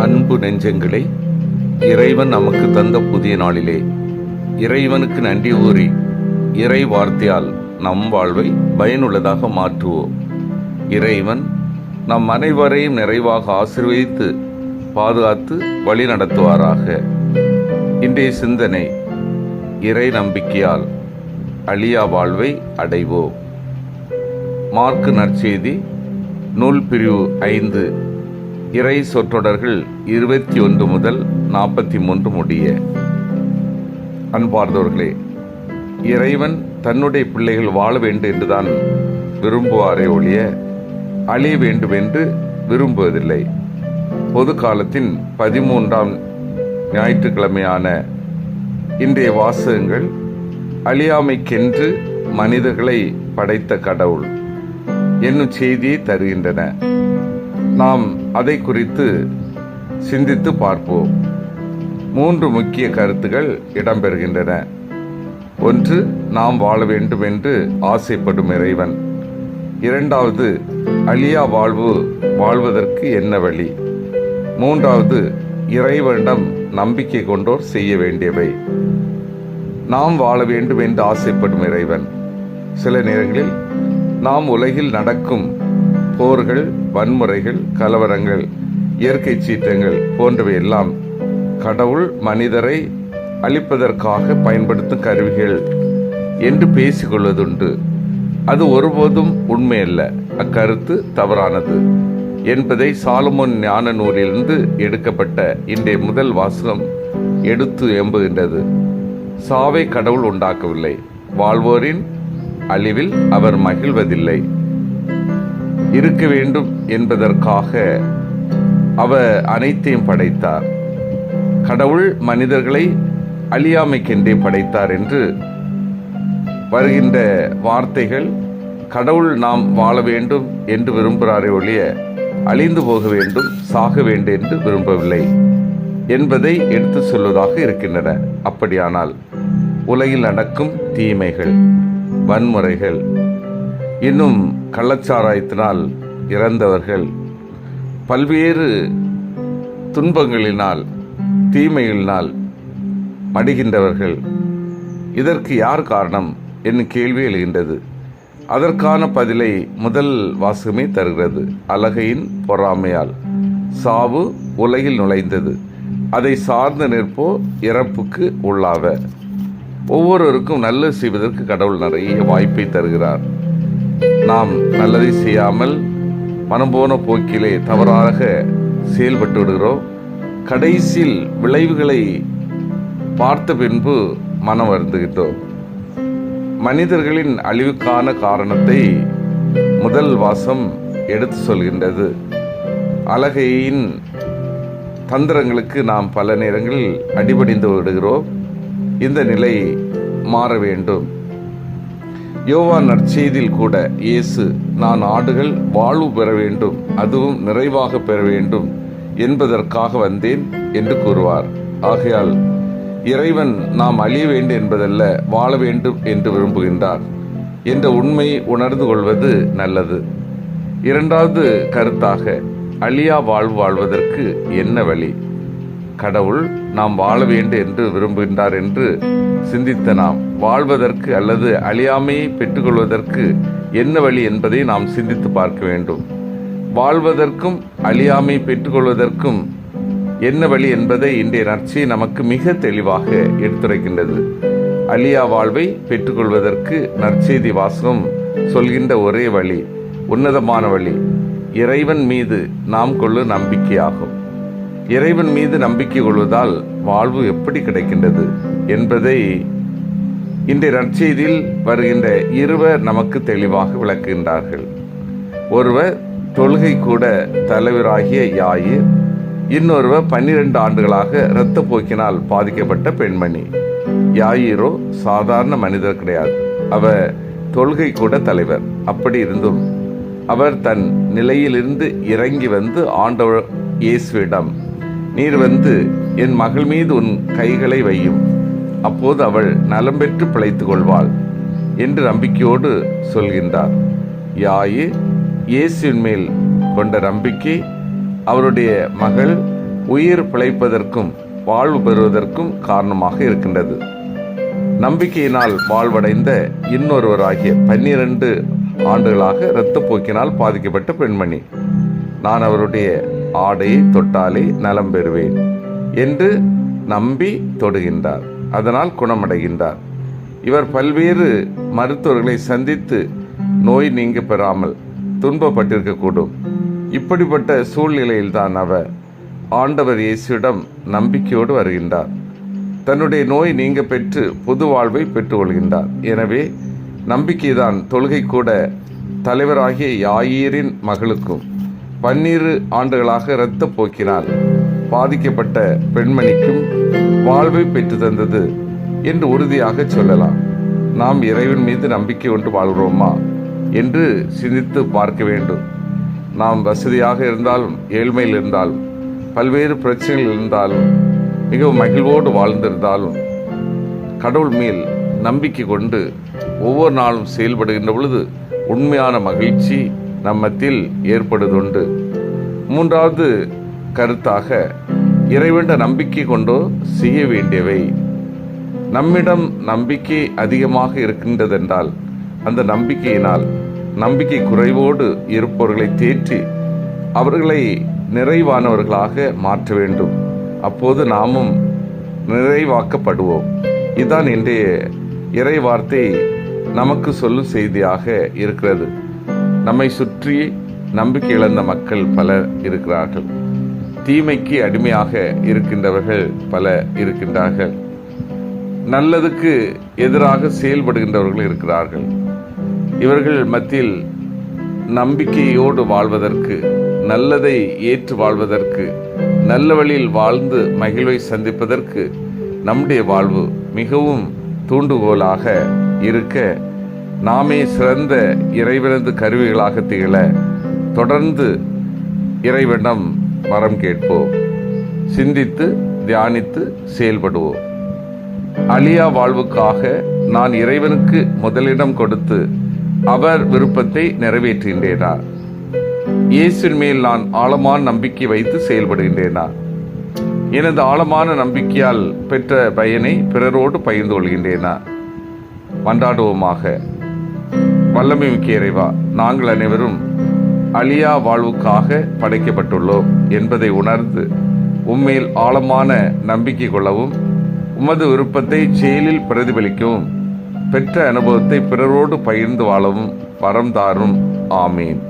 அன்பு நெஞ்சங்களே இறைவன் நமக்கு தந்த புதிய நாளிலே இறைவனுக்கு நன்றி கூறி இறை வார்த்தையால் நம் வாழ்வை பயனுள்ளதாக மாற்றுவோம். இறைவன் நம் அனைவரையும் நிறைவாக ஆசிர்வதித்து பாதுகாத்து வழி நடத்துவாராக. இன்றைய சிந்தனை இறை நம்பிக்கையால் அழியா வாழ்வை அடைவோம். மார்க்கு நற்செய்தி நூல் பிரிவு ஐந்து. இறை சொற்றொடர்கள் இருபத்தி ஒன்று முதல் நாற்பத்தி மூன்று முடிய. அன்பார்ந்தவர்களே இறைவன் தன்னுடைய பிள்ளைகள் வாழ வேண்டும் என்றுதான் விரும்புவாரே ஒழிய அழிய வேண்டும் என்று விரும்புவதில்லை. பொது காலத்தின் பதிமூன்றாம் ஞாயிற்றுக்கிழமையான இன்றைய வாசகங்கள் அழியாமைக்கென்று மனிதர்களை படைத்த கடவுள் என்னும் செய்தியை தருகின்றன. நாம் அதை குறித்து சிந்தித்து பார்ப்போம். மூன்று முக்கிய கருத்துகள் இடம்பெறுகின்றன. ஒன்று நாம் வாழ வேண்டும் என்று ஆசைப்படும் இறைவன். இரண்டாவது அழியா வாழ்வு வாழ்வதற்கு என்ன வழி? மூன்றாவது இறைவனிடம் நம்பிக்கை கொண்டோர் செய்ய வேண்டியவை. நாம் வாழ வேண்டும் என்று ஆசைப்படும் இறைவன். சில நேரங்களில் நாம் உலகில் நடக்கும் போர்கள் வன்முறைகள் கலவரங்கள் இயற்கை சீற்றங்கள் போன்றவை எல்லாம் கடவுள் மனிதரை அழிப்பதற்காக பயன்படுத்தும் கருவிகள் என்று பேசிக்கொள்வதுண்டு. அது ஒருபோதும் உண்மையல்ல. அக்கருத்து தவறானது என்பதை சாலமோன் ஞான நூலிலிருந்து எடுக்கப்பட்ட இன்றைய முதல் வாசகம் எடுத்து எம்புகின்றது. சாவை கடவுள் உண்டாக்கவில்லை. வாழ்வோரின் அழிவில் அவர் மகிழ்வதில்லை. இருக்க வேண்டும் என்பதற்காக அவர் அனைத்தையும் படைத்தார். கடவுள் மனிதர்களை அழியாமைக்கென்றே படைத்தார் என்று வருகின்ற வார்த்தைகள் கடவுள் நாம் வாழ வேண்டும் என்று விரும்புகிறாரே ஒழிய அழிந்து போக வேண்டும் சாக வேண்டும் என்று விரும்பவில்லை என்பதை எடுத்து சொல்வதாக இருக்கின்றன. அப்படியானால் உலகில் நடக்கும் தீமைகள் வன்முறைகள் இன்னும் கள்ளச்சாராயத்தினால் இறந்தவர்கள் பல்வேறு துன்பங்களினால் தீமைகளினால் மடிகின்றவர்கள். இதற்கு யார் காரணம்? என்னும் கேள்வி எழுகின்றது. அதற்கான பதிலை முதல் வாசகமே தருகிறது. அழகையின் பொறாமையால். சாவு உலகில் நுழைந்தது. அதை சார்ந்து நிற்போ இறப்புக்கு உள்ளாவ. ஒவ்வொருவருக்கும் நல்லது செய்வதற்கு கடவுள் நிறைய வாய்ப்பை தருகிறார். நாம் நல்லதை செய்யாமல் மனம் போன போக்கிலே தவறாக செயல்பட்டு விடுகிறோம். கடைசியில் விளைவுகளை பார்த்த பின்பு மனம் வருந்துகின்றோம். மனிதர்களின் அழிவுக்கான காரணத்தை முதல் வாசம் எடுத்து சொல்கின்றது. அழகையின் தந்திரங்களுக்கு நாம் பல நேரங்களில் அடிபடிந்து விடுகிறோம். இந்த நிலை மாற வேண்டும். யோவா நற்செய்தியில் கூட இயேசு நான் ஆடுகள் வாழ்வு பெற வேண்டும் அதுவும் நிறைவாக பெற வேண்டும் என்பதற்காக வந்தேன் என்று கூறுவார். ஆகையால் இறைவன் நாம் அழிய வேண்டும் என்பதல்ல வாழ வேண்டும் என்று விரும்புகின்றார் என்ற உண்மையை உணர்ந்து கொள்வது நல்லது. இரண்டாவது கருத்தாக அழியா வாழ்வு வாழ்வதற்கு என்ன வழி? கடவுள் நாம் வாழ வேண்டும் என்று விரும்புகின்றார் என்று சிந்தித்த நாம் வாழ்வதற்கு அல்லது அழியாமையை பெற்றுக்கொள்வதற்கு என்ன வழி என்பதை நாம் சிந்தித்து பார்க்க வேண்டும். வாழ்வதற்கும் அழியாமை பெற்றுக்கொள்வதற்கும் என்ன வழி என்பதை இன்றைய நற்செய்தி நமக்கு மிக தெளிவாக எடுத்துரைக்கின்றது. அழியா வாழ்வை பெற்றுக்கொள்வதற்கு நற்செய்தி வாசகம் சொல்கின்ற ஒரே வழி உன்னதமான வழி இறைவன் மீது நாம் கொள்ளும் நம்பிக்கையாகும். இறைவன் மீது நம்பிக்கை கொள்வதால் வாழ்வு எப்படி கிடைக்கின்றது என்பதை இன்றைய நற்செய்தியில் வருகின்ற இருவர் நமக்கு தெளிவாக விளக்குகின்றார்கள். ஒருவர் தொழுகை கூட தலைவராகிய யாயிர் இன்னொருவர் பன்னிரண்டு ஆண்டுகளாக இரத்த போக்கினால் பாதிக்கப்பட்ட பெண்மணி. யாயிரோ சாதாரண மனிதர் கிடையாது. அவர் தொழுகை கூட தலைவர். அப்படி இருந்தும் அவர் தன் நிலையிலிருந்து இறங்கி வந்து ஆண்டவர் இயேசுவிடம் நீர் வந்து என் மகள் மீது உன் கைகளை வையும். அப்போது அவள் நலம் பெற்று பிழைத்துக் கொள்வாள் என்று நம்பிக்கையோடு சொல்கின்றார். யாயு இயேசுவின் மேல் கொண்ட நம்பிக்கை அவருடைய மகள் உயிர் பிழைப்பதற்கும் வாழ்வு பெறுவதற்கும் காரணமாக இருக்கின்றது. நம்பிக்கையினால் வாழ்வடைந்த இன்னொருவராகிய பன்னிரண்டு ஆண்டுகளாக இரத்தப்போக்கினால் பாதிக்கப்பட்ட பெண்மணி. நான் அவருடைய ஆடையை தொட்டாலே நலம் பெறுவேன் என்று நம்பி தொடுகின்றார். அதனால் குணமடைகின்றார். இவர் பல்வேறு மருத்துவர்களை சந்தித்து நோய் நீங்க பெறாமல் துன்பப்பட்டிருக்கக்கூடும். இப்படிப்பட்ட சூழ்நிலையில்தான் அவர் ஆண்டவர் இயேசுவிடம் நம்பிக்கையோடு வருகின்றார். தன்னுடைய நோய் நீங்க பெற்று புது வாழ்வை பெற்றுக்கொள்கின்றார். எனவே நம்பிக்கைதான் தொழுகை கூட தலைவராகிய யாயீரின் மகளுக்கும் பன்னிரு ஆண்டுகளாக இரத்த போக்கினால் பாதிக்கப்பட்ட பெண்மணிக்கும் வாழ்வை பெற்று தந்தது என்று உறுதியாக சொல்லலாம். நாம் இறைவன் மீது நம்பிக்கை கொண்டு வாழ்கிறோமா என்று சிந்தித்து பார்க்க வேண்டும். நாம் வசதியாக இருந்தாலும் ஏழ்மையில் இருந்தாலும் பல்வேறு பிரச்சனைகள் இருந்தாலும் மிகவும் மகிழ்வோடு வாழ்ந்திருந்தாலும் கடவுள் மேல் நம்பிக்கை கொண்டு ஒவ்வொரு நாளும் செயல்படுகின்ற பொழுது உண்மையான மகிழ்ச்சி நம்மத்தில் ஏற்படுதுண்டு. மூன்றாவது கருத்தாக இறைவண்ட நம்பிக்கை கொண்டோ செய்ய வேண்டியவை. நம்மிடம் நம்பிக்கை அதிகமாக இருக்கின்றதென்றால் அந்த நம்பிக்கையினால் நம்பிக்கை குறைவோடு இருப்பவர்களை தேற்றி அவர்களை நிறைவானவர்களாக மாற்ற வேண்டும். அப்போது நாமும் நிறைவாக்கப்படுவோம். இதுதான் இன்றைய இறை வார்த்தை நமக்கு சொல்லும் செய்தியாக இருக்கிறது. நம்மை சுற்றி நம்பிக்கை இழந்த மக்கள் பலர் இருக்கிறார்கள். தீமைக்கு அடிமையாக இருக்கின்றவர்கள் பல இருக்கின்றார்கள். நல்லதுக்கு எதிராக செயல்படுகின்றவர்கள் இருக்கிறார்கள். இவர்கள் மத்தியில் நம்பிக்கையோடு வாழ்வதற்கு நல்லதை ஏற்று வாழ்வதற்கு நல்ல வழியில் வாழ்ந்து மகிழ்வை சந்திப்பதற்கு நம்முடைய வாழ்வு மிகவும் தூண்டுகோலாக இருக்க நாமே சிறந்த இறைவனது கருவிகளாக திகழ தொடர்ந்து இறைவனம் வரம் கேட்போம். சிந்தித்து தியானித்து செயல்படுவோம். அழியா வாழ்வுக்காக நான் இறைவனுக்கு முதலிடம் கொடுத்து அவர் விருப்பத்தை நிறைவேற்றுகின்றேனா? இயேசின் மேல் நான் ஆழமான நம்பிக்கை வைத்து செயல்படுகின்றேனா? எனது ஆழமான நம்பிக்கையால் பெற்ற பயனை பிறரோடு பகிர்ந்து கொள்கின்றேனா? மன்றாடுவோமாக. வல்லமை மிக்க இறைவா நாங்கள் அனைவரும் அழியா வாழ்வுக்காக படைக்கப்பட்டுள்ளோம் என்பதை உணர்ந்து உண்மையில் ஆழமான நம்பிக்கை கொள்ளவும் உமது விருப்பத்தை செயலில் பிரதிபலிக்கவும் பெற்ற அனுபவத்தை பிறரோடு பகிர்ந்து வாழவும் வரம் தாரும். ஆமீன்.